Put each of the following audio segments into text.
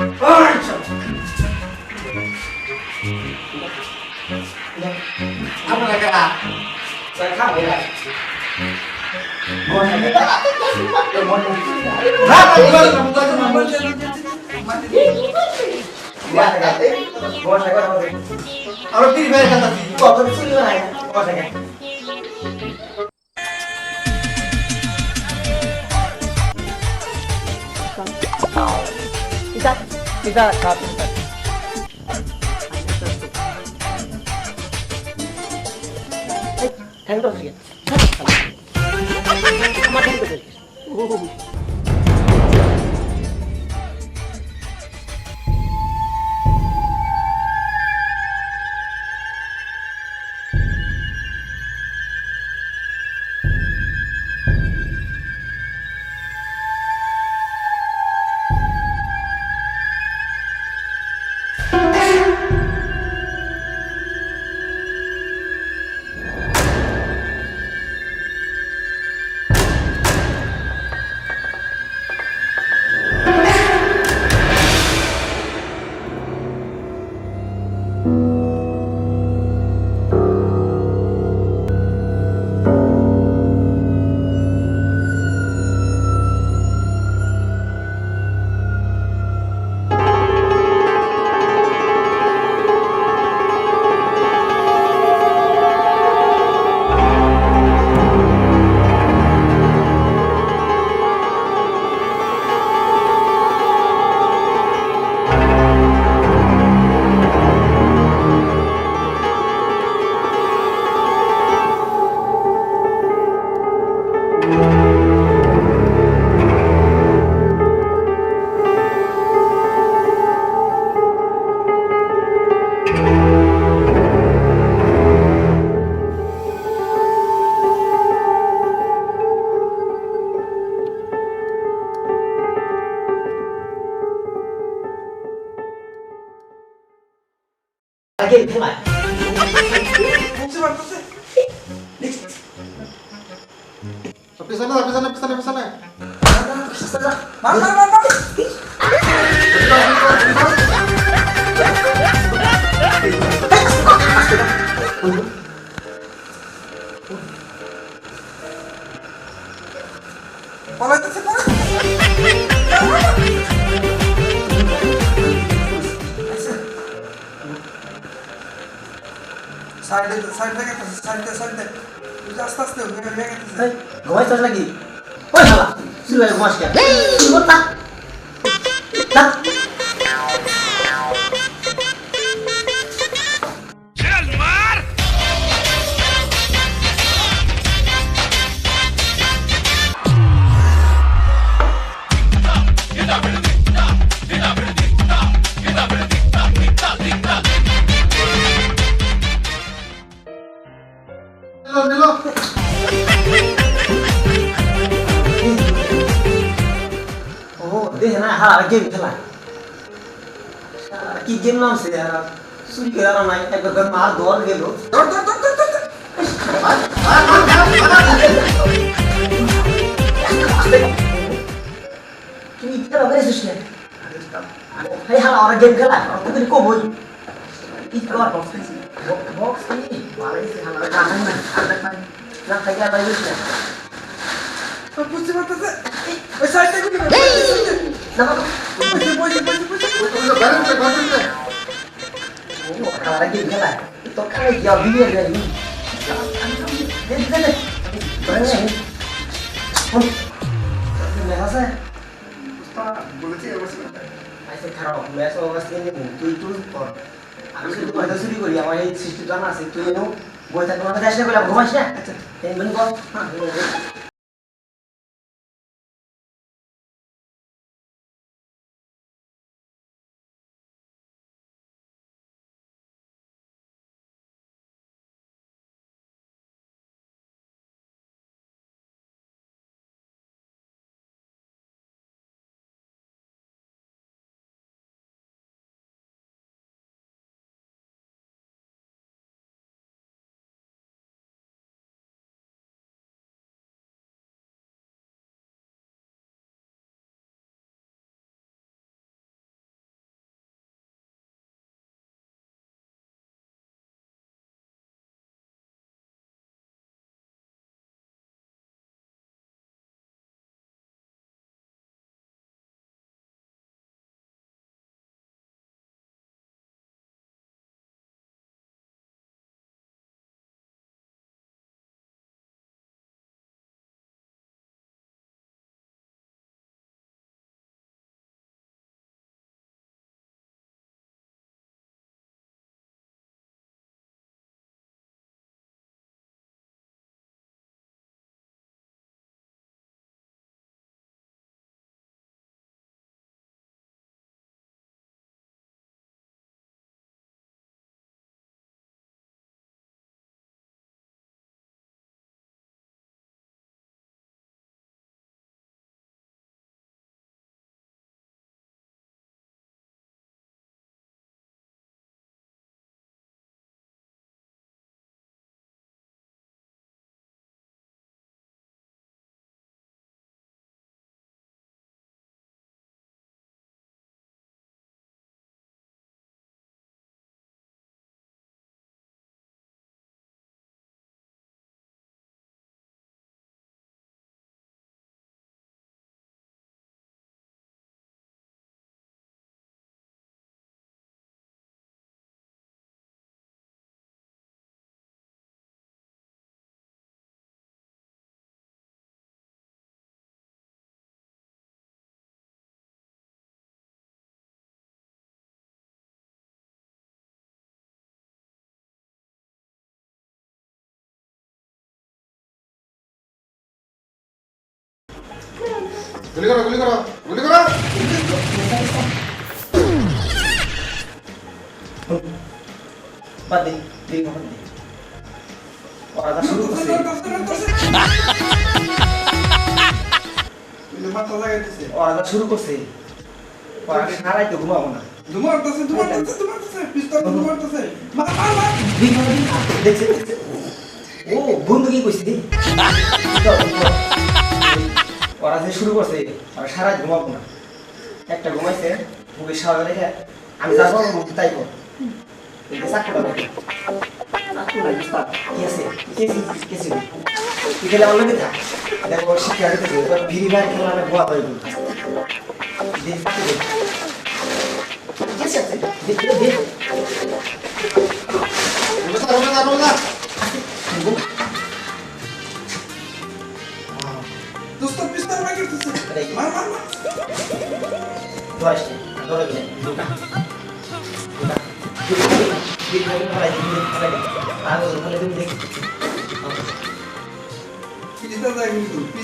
apa mereka saya kan ya আর তিন ভাই কথা কত কিছু নাই কথা ไม่ได้ครับ আগে খেলায় pisana, pisana. সাইডে সাইড থেকে সাইডে সাইডে। আস্তে আস্তে ভেঙে ভেঙে এই ঘুমাইছিস নাকি ওই শালা শুরু হয়ে ঘুমাস কেন? ও দেখে না হারা গেম খেলা শালা, কি গেম নাম সে চুরি করে আনা নাই একবার মার দল গেল ধর ধর ধর ধর ধর তুই খেলা বেরিয়েছিস না আরে হালা ওরা গেম খেলা ওরা তো কম হই কি খেলা বক্স খেলছি বক্স কি মারা গেছে হালা জানেন না আর দেখ না না থাকে আর বাইরে না ধর বুঝতে পারতেছে ওই সাইডে গুলি আমি শুধু পয়সা চুরি করি আমার এই সৃষ্টি জানা আছে তুই বই বলে ঘুমাস না গুলি করো গুলি করো গুলি করো বাদ দে দিই বাদ দে। ওরা যা শুরু করছে। না ধুমারতেছে ধুমারতেছে ধুমারতেছে পিস্তল ধুমারতেছে মার মার মার ও, বন্ধু কি কইছি দি ওরা যে শুরু করছে ওরা সারাই ঘুমাবো না। একটা ঘুমাইছে বুকে সারা রেখে, আমি যাব তাই কর এই যে চাকরিটা দেখো কি আছে?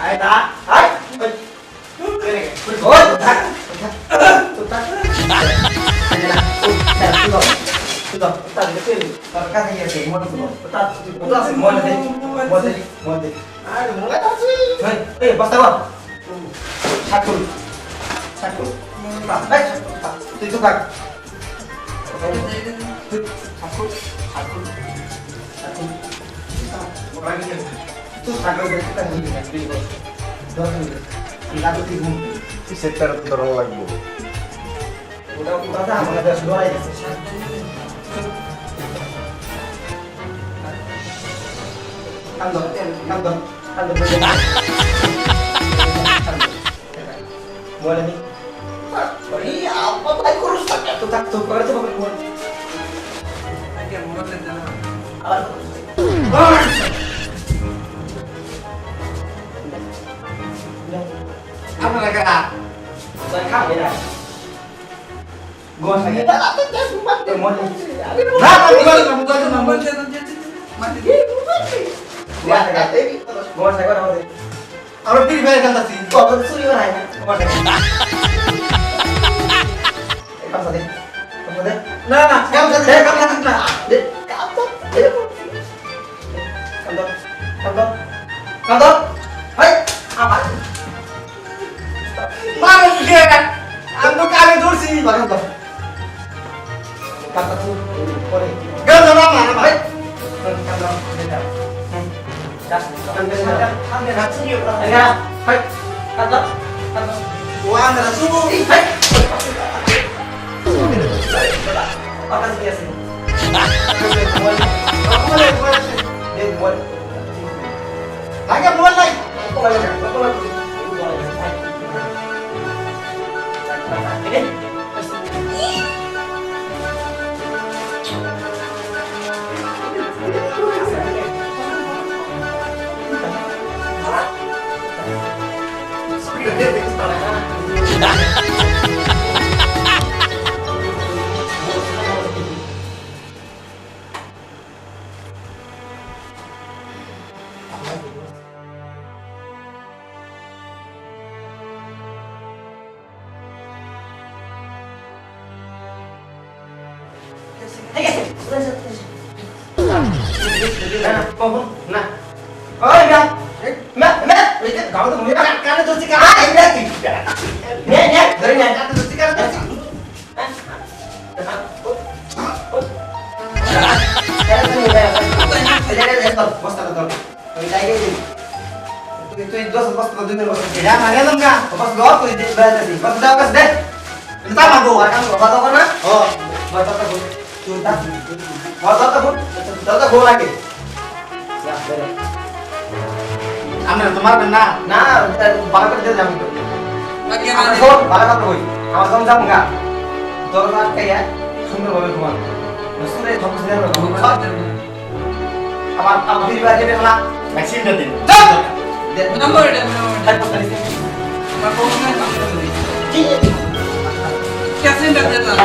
ai ta? Ấy cái này tôi thôi tôi thắt tôi thắt tôi thắt tôi rồi tôi rồi tôi thắt cái tiền. Và các thầy thầy mua được rồi tôi thắt tôi thắt mua được mua được mua được ai được mua cái thắt gì thôi ê bắt tay vào. Thắt tôi thắt tôi thắt đấy thắt tôi tôi thắt Aku, aku, aku, aku, aku, aku, aku, aku, aku, aku, terus agak udah kita ngunduh kan? Beli bos. Dorong ngunduh kita tuh tirum sekitar dorong lagu udah udah dah mengajar saudara ya tandem tandem tandem boleh nih iya apa tadi kurus tak ya? tuh tak tuh kalau itu bukan আমরা free fire খেলতেছি. Eh, sakit. Kamu sakit. না না Kamu sakit. Eh, kamu sakit. Nah, deh, kamu. Eh, Kantor. Kantor. Kantor. Hai. Apa? মানুষ কে আমি তো tuh. Boleh. গেল না না ভাই ওয়ান রাসু লাগে মোবাইল নাই Nah, oh enggak, kamu tuh ah enggak dari pas pas dulu pas tidak mana pas dua pas dua pas deh gua kan gua batok kan oh batok aku Lagi. Ya, beres. আমরা তোমার না Nah, banget kerja jam itu. লাগিয়ে আমার না শোন, ভালো কথা কই। আমার যখন যাব গা, দরজা আটকাইয়া সুন্দরভাবে ঘুমানো। করে ঘুমানো। আমার আমার দিদি বাড়ি যেতে না ভ্যাকসিনটা দিন নম্বর এটা নম্বর না কি? ক্যাসেট দে না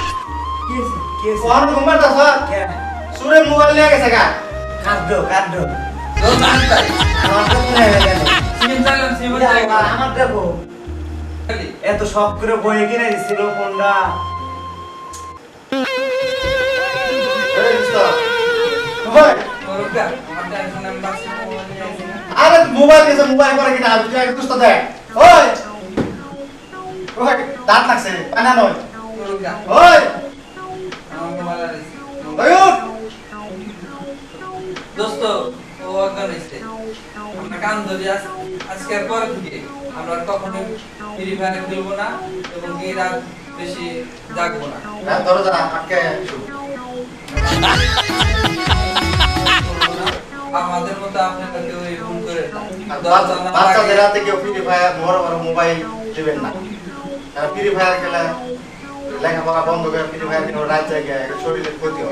ঘুমার সুরে মোবাইল নিয়ে গেছে গা। আমার দেখো এত শখ করে বয়ে কিনে দিছিল ফোনটা। আরে মোবাইল গেছে মোবাইল করে কিনা তুই আগে দুষ্ট দেখ ওই। দাঁত লাগছে কানা নয়। ওই আমার মোবাইল আর ওই উঠ। দোস্ত ও অজ্ঞান হয়েছে আমরা কান ধরি আজকের পর থেকে আমরা কখনো ফ্রি ফায়ার খেলব না এবং কি রাত বেশি জাগবো না। হ্যাঁ, দরজা আটকে আমাদের মতো আপনারা কেউ এরকম করে বাচ্চাদের হাতে কেউ ফ্রি ফায়ার বড় বড় মোবাইল দেবেন না। ফ্রি ফায়ার খেলে लेखापढा बन्द गरेर पिटी मारिदिनु राज्य गएको छोरीले खोज्यो